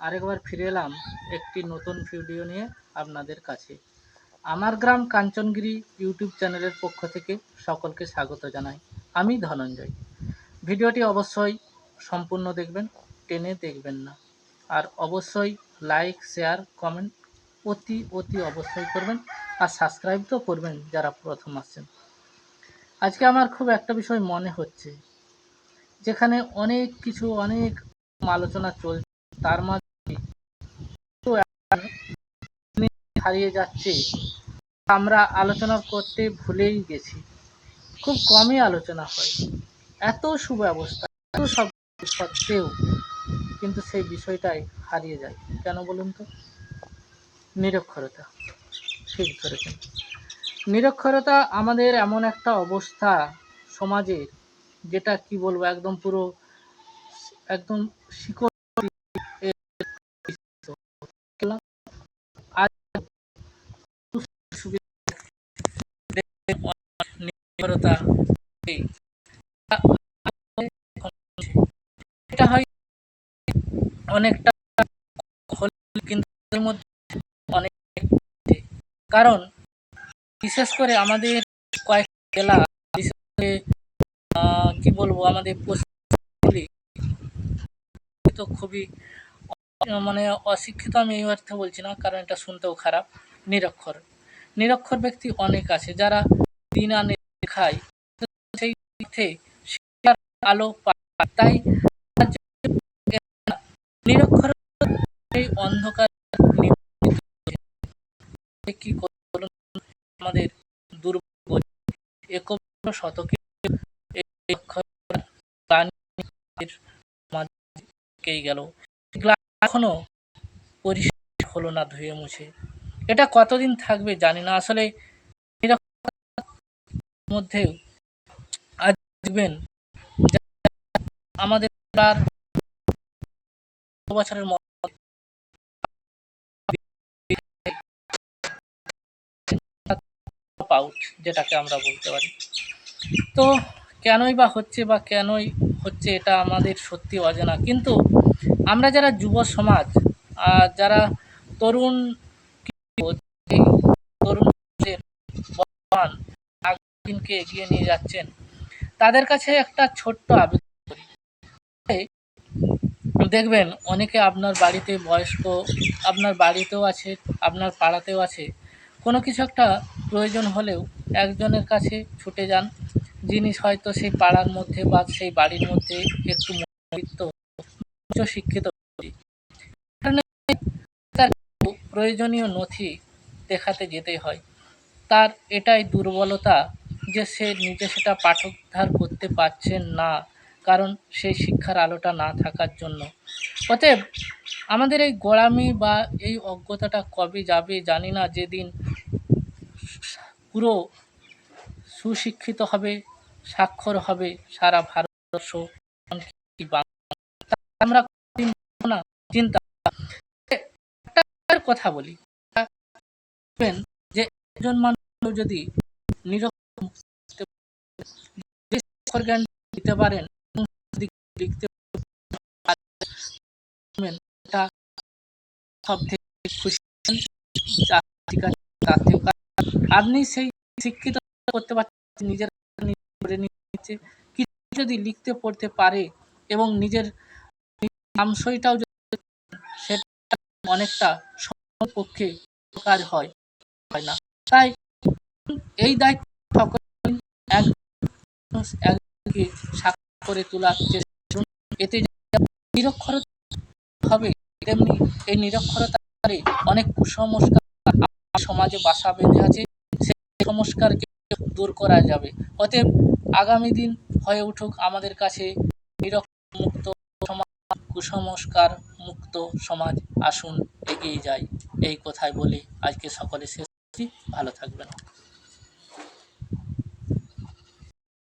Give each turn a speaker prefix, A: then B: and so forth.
A: আরেকবার ফিরে এলাম একটি নতুন ভিডিও নিয়ে আপনাদের কাছে। আমার গ্রাম কাঞ্চনগিরি ইউটিউব চ্যানেলের পক্ষ থেকে সকলকে স্বাগত জানাই। আমি ধনঞ্জয়। ভিডিওটি অবশ্যই সম্পূর্ণ দেখবেন, টেনে দেখবেন না। আর অবশ্যই লাইক, শেয়ার, কমেন্ট অতি অতি অবশ্যই করবেন আর সাবস্ক্রাইব তো করবেন যারা প্রথম আসছেন। আজকে আমার খুব একটা বিষয় মনে হচ্ছে, যেখানে অনেক কিছু, অনেক আলোচনা চলছে, তার মাঝে তো একটা জিনিস হারিয়ে যাচ্ছে, আমরা আলোচনা করতে ভুলেই গেছি। খুব কমই আলোচনা হয়। এত সুব্যবস্থা, এত সব সত্ত্বেও কিন্তু সেই বিষয়টাই হারিয়ে যায়। কেন বলুন তো? নিরক্ষরতা। ঠিক ধরেছেন। নিরক্ষরতা আমাদের এমন একটা অবস্থা সমাজের, যেটা কি বলব, একদম পুরো একদম শিকড় আজ এটা হয় অনেকটা মধ্যে অনেক কারণ বিশেষ করে আমাদের কয়েক জেলা, বিশেষ করে কি বলব, আমাদের পশ্চিমবঙ্গগুলি তো খুবই মানে অশিক্ষিত আমি এই অর্থে বলছি না, কারণ এটা শুনতেও খারাপ, নিরক্ষর। নিরক্ষর ব্যক্তি অনেক আছে যারা দিন আনে খায় তো সেই আলো পায় তাই নিরক্ষর এই অন্ধকার কি আমাদের দুর্বল শতকে? মাঝেই গেল। এখনও পরিষ্কার হলো না ধুয়ে মুছে। এটা কতদিন থাকবে জানি না। আসলে মধ্যেও আজ দেখবেন আমাদের বছরের মধ্যে আউট যেটাকে আমরা বলতে পারি। তো কেনই বা হচ্ছে বা কেনই হচ্ছে এটা আমাদের সত্যি অজানা। কিন্তু আমরা যারা যুব সমাজ আর যারা তরুণ কি বলব, এই তরুণদের বর্তমান আগামী দিনকে এগিয়ে নিয়ে যাচ্ছেন। তাদের কাছে একটা ছোট্ট আবেদন করি। দেখবেন, অনেকে আপনার বাড়িতে বয়স্ক, আপনার বাড়িতেও আছে, আপনার পাড়াতেও আছে। কোনো কিছু একটা প্রয়োজন হলেও একজনের কাছে ছুটে যান। যিনি হয়তো সেই পাড়ার মধ্যে বা সেই বাড়ির মধ্যে একটু উচ্চ শিক্ষিত তার প্রয়োজনীয় নথি দেখাতে যেতে হয়। তার এটাই দুর্বলতা যে সে নিজে সেটা পাঠোদ্ধার করতে পারছেন না, কারণ সেই শিক্ষার আলোটা না থাকার জন্য। অতএব আমাদের এই গোড়ামি বা এই অজ্ঞতাটা কবে যাবে জানি না। যেদিন পুরো সুশিক্ষিত হবে, স্বাক্ষর হবে সারা ভারতবর্ষ। আমরা না? চিন্তা কথা বলি। যে একজন মানুষ যদি নিরক্ষর দিতে পারেন লিখতে সব থেকে খুশি আপনি সেই শিক্ষিত করতে পারছেন, নিজের নিচ্ছে। কিছু যদি লিখতে পড়তে পারে এবং নিজের নামসইটাও যদি সেটা অনেকটা পক্ষে কাজ হয় না। তাই এই দায়িত্ব সকলে এক সাক্ষর করে তোলার চেষ্টা এতে নিরক্ষরতা হবে, তেমনি এই অনেক কুসংস্কার সমাজে বাসা বেঁধে আছে। সেই সংস্কারকে দূর করা যাবে। অতএব আগামী দিন হয়ে উঠুক আমাদের কাছে নিরক্ষর মুক্ত সমাজ, কুসংস্কার মুক্ত সমাজ। আসুন এগিয়ে যাই। এই কথাই বলে আজকে সকলে শেষ ভালো থাকবেন।